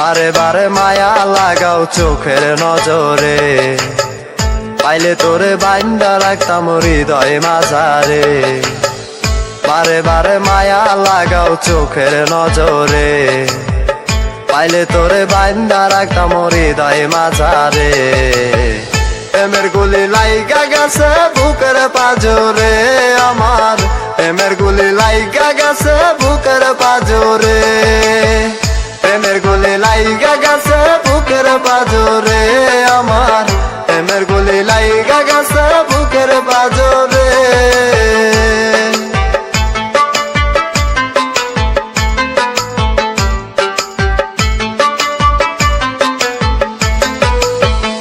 বারে বারে মায়া লাগাও চোখের নজরে। পাইলে তোরে বাইন্দা রাখতাম হৃদয় মাঝারে। বারে বারে মায়া লাগাও চোখের নজরে। পাইলে তোরে বাইন্দা রাখতাম হৃদয় মাঝারে। প্রেমের গুলি লাইগা গেছে বুকের পাজরে আমার। প্রেমের গুলি লাইগা গেছে বুকের পাজরে। লাইগা গেছে বুকের পাজরে আমার। প্রেমের গুলি লাইগা গেছে বুকের পাজরে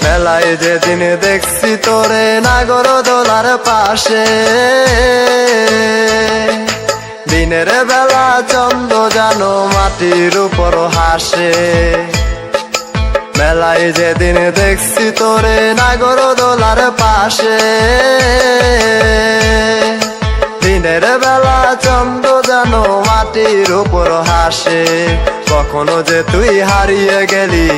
মেলায় যেদিন দেখছি তোরে নাগর দোলার পাশে। দিনের বেলা চন্দ্র জানো মাটির উপর হাসে। মেলায় যেদিন দেখছি তোরে, নাগর দোলার পাশে। দিনের বেলা চন্দ্র জানো মাটির উপর হাসে। কখনো যে তুই হারিয়ে গেলি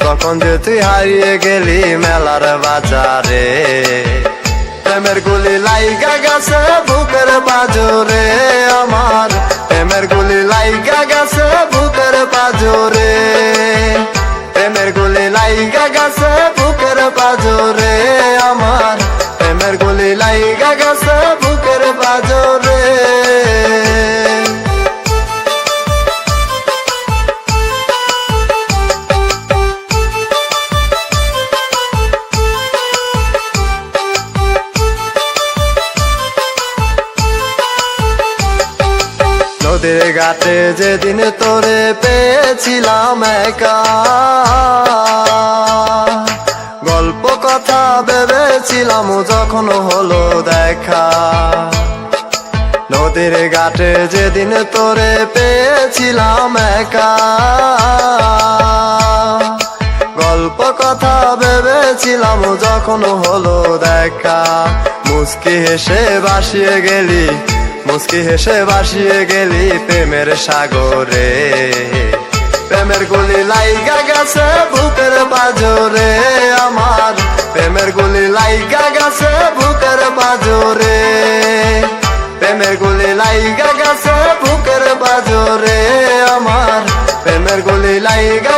তখন যে তুই হারিয়ে গেলি মেলার বাজারে। প্রেমের গুলি লাইগা গেছে বুকের বাজরে আমার। প্রেমের গুলি লাইগা গেছে বুকের পাজরে। প্রেমের গুলি লাইগা গেছে বুকের পাজরে। আমার প্রেমের গুলি লাইগা গেছে বুকের বাজরে ঘাটে যেদিন তোরে পেয়েছিলাম একা। গল্প কথা ভেবেছিলাম যখন হলো দেখা। নদীর ঘাটে যেদিন তোরে পেয়েছিলাম একা। গল্প কথা ভেবেছিলাম যখন হলো দেখা। মুস্কি হেসে বাসিয়ে গেলি মুস্কি হেসে বাসিয়ে গেলি প্রেমের সাগরে। প্রেমের গুলি লাইগা গেছে বুকের বাজরে আমার। প্রেমের গুলি লাইগা গেছে বুকের বাজরে। প্রেমের গুলি লাইগা গেছে বুকের বাজরে আমার। প্রেমের গুলি লাইগা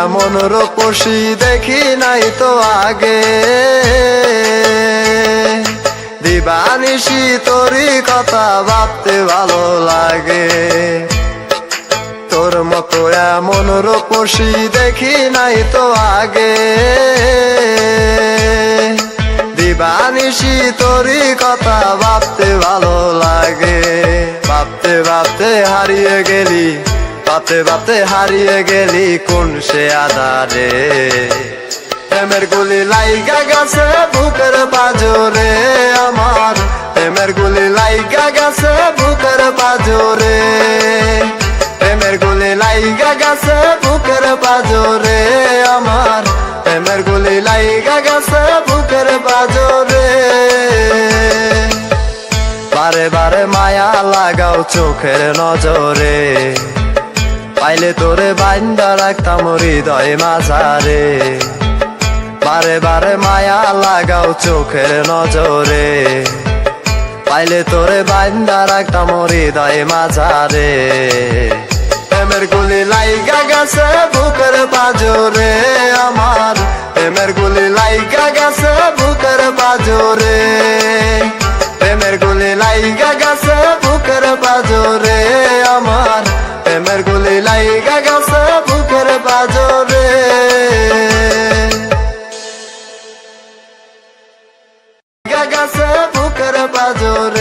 এমন রূপসী দেখি নাই তো আগে। দিবানিসি তোরই কথা ভাবতে ভালো লাগে। তোর মতো এমন রূপসী দেখি নাই তো আগে। দিবানিসি তোরই কথা ভাবতে ভালো লাগে। ভাবতে ভাবতে হারিয়ে গেলি ভাবতে ভাবতে হারিয়ে গেলি কোন সে আধারে? প্রেমের গুলি লাইগা গেছে বুকের বাজরে আমার। প্রেমের গুলি লাইগা গেছে বুকের বাজরে প্রেমের গুলি লাইগা গেছে বুকের বাজরে আমার। প্রেমের গুলি লাইগা গেছে বুকের বাজরে বারে বারে মায়া লাগাও চোখের নজরে। পাইলে তোরে বাইন্দা রাখতাম হৃদয় মাঝারে। বারে বারে মায়া লাগাও চোখের নজরে। পাইলে তোরে বাইন্দা রাখতাম হৃদয় মাঝারে। প্রেমের গুলি লাইগা গেছে বুকের বাজরে আমার। প্রেমের গুলি লাইগা গেছে বুকের ভেগা গেছে বুকের বাজরে। ভেগা গেছে বুকের বাজরে।